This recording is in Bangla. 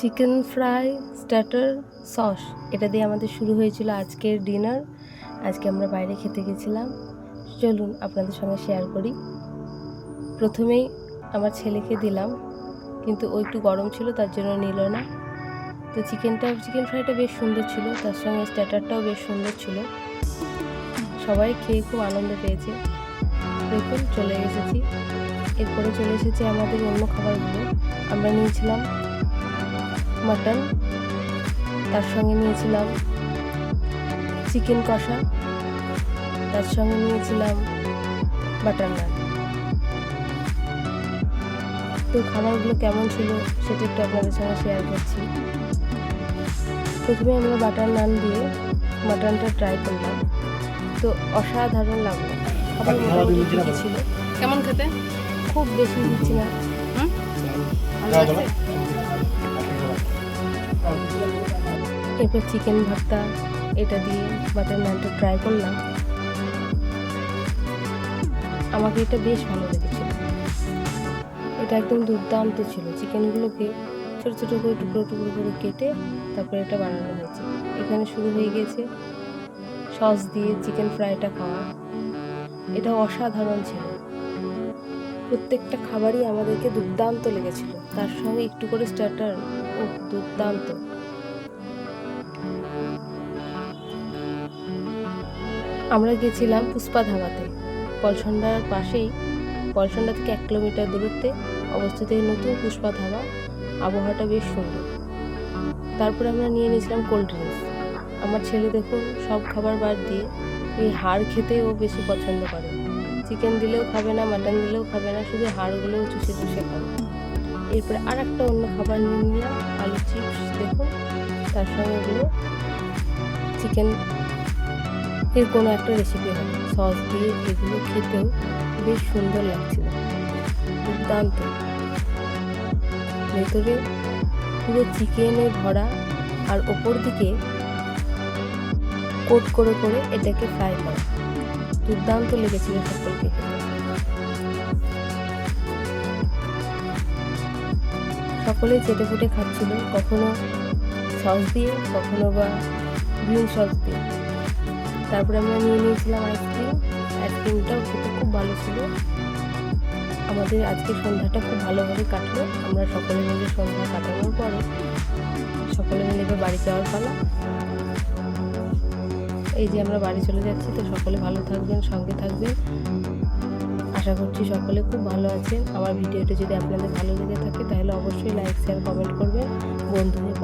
Chicken fry starter sauce. এটা দিয়ে আমাদের শুরু হয়েছিল আজকের ডিনার। আজকে আমরা বাইরে খেতে গেছিলাম। চলুন আপনাদের সঙ্গে শেয়ার করি। প্রথমেই আমার ছেলেকে দিলাম, কিন্তু ও একটু গরম ছিল, তার জন্য নিল না। তো চিকেনটা, চিকেন ফ্রাইটা বেশ সুন্দর ছিল, তার সঙ্গে স্টার্টারটাও বেশ সুন্দর ছিল। সবাই খেয়ে খুব আনন্দ পেয়েছে। দেখুন, চলে এসেছি। এরপরে চলে এসেছে আমাদের অন্য খাবারগুলো। আমরা নিয়েছিলাম মাটন তার সঙ্গে নিয়েছিলাম চিকেন কষা তার সঙ্গে নিয়েছিলাম বাটার নান। তো খাবারগুলো কেমন ছিল সেটা একটু আপনাদের সঙ্গে শেয়ার করছি। প্রথমে আমরা বাটার নান দিয়ে মাটনটা ট্রাই করলাম। তো অসাধারণ লাগল। খাবার মোটামুটি ঠিকই ছিল। কেমন খেতে? খুব বেশি দিচ্ছি না। হুম? ভালো এরপর চিকেন ভর্তা, এটা দিয়ে বাটার নানটা ট্রাই করলাম। আমাকে এটা বেশ ভালো লেগেছিল এটা একদম দুর্দান্ত ছিল। চিকেনগুলোকে ছোটো ছোটো করে, টুকরো টুকরো করে কেটে তারপরে এটা বানানো হয়েছে। এখানে শুরু হয়ে গিয়েছে সস দিয়ে চিকেন ফ্রাইটা খাওয়া। এটা অসাধারণ ছিল। প্রত্যেকটা খাবারই আমাদেরকে দুর্দান্ত লেগেছিল। তার সঙ্গে একটু করে স্টার্টার ও দুর্দান্ত। আমরা গেছিলাম পুষ্পা ধাবাতে পলসন্ডার পাশেই, পলসন্ডা থেকে এক কিলোমিটার দূরত্বে অবস্থিত এই নতুন পুষ্পা ধাবা আবহাওয়াটা বেশ সুন্দর। তারপরে আমরা নিয়ে নিয়েছিলাম কোল্ড ড্রিঙ্কস। আমার ছেলে দেখুন, সব খাবার বাদ দিয়ে এই হাড় খেতে ও বেশি পছন্দ করে। চিকেন দিলেও খাবে না, মাটন দিলেও খাবে না, শুধু হাড়গুলোও চুষে চুষে খাবে। এরপরে আর একটা অন্য খাবার নিয়ে নিলাম, আলু চিপস, দেখুন। তার সঙ্গে এগুলো চিকেন এর কোনো একটা রেসিপি হবে সস দিয়ে এগুলো খেতেও বেশ সুন্দর লাগছিল। দুর্দান্ত। ভেতরে পুরো চিকেনে ভরা আর ওপর দিকে কোট করে করে এটাকে ফ্রাই করা। দুর্দান্ত লেগেছিল সকলকে সকলে চেটে ফুটে খাচ্ছিল, কখনো সস দিয়ে, কখনো বা গ্রিন সস দিয়ে। তারপরে আমরা নিয়ে নিয়েছিলাম আইসক্রিম। আইসক্রিমটাও খেতে খুব ভালো ছিল। আমাদের আজকে সন্ধ্যাটা খুব ভালোভাবে কাটলো। আমরা সকলে মিলে সন্ধ্যা কাটানোর পরে সকলে মিলে এবার বাড়ি যাওয়ার পালা। এই যে আমরা বাড়ি চলে যাচ্ছি, তো সকলে ভালো থাকবেন, সঙ্গে থাকবেন। আশা করছি সকলে খুব ভালো আছেন। আমার ভিডিওটি যদি আপনাদের ভালো লেগে থাকে, তাহলে অবশ্যই লাইক শেয়ার কমেন্ট করবেন। বন্ধুদের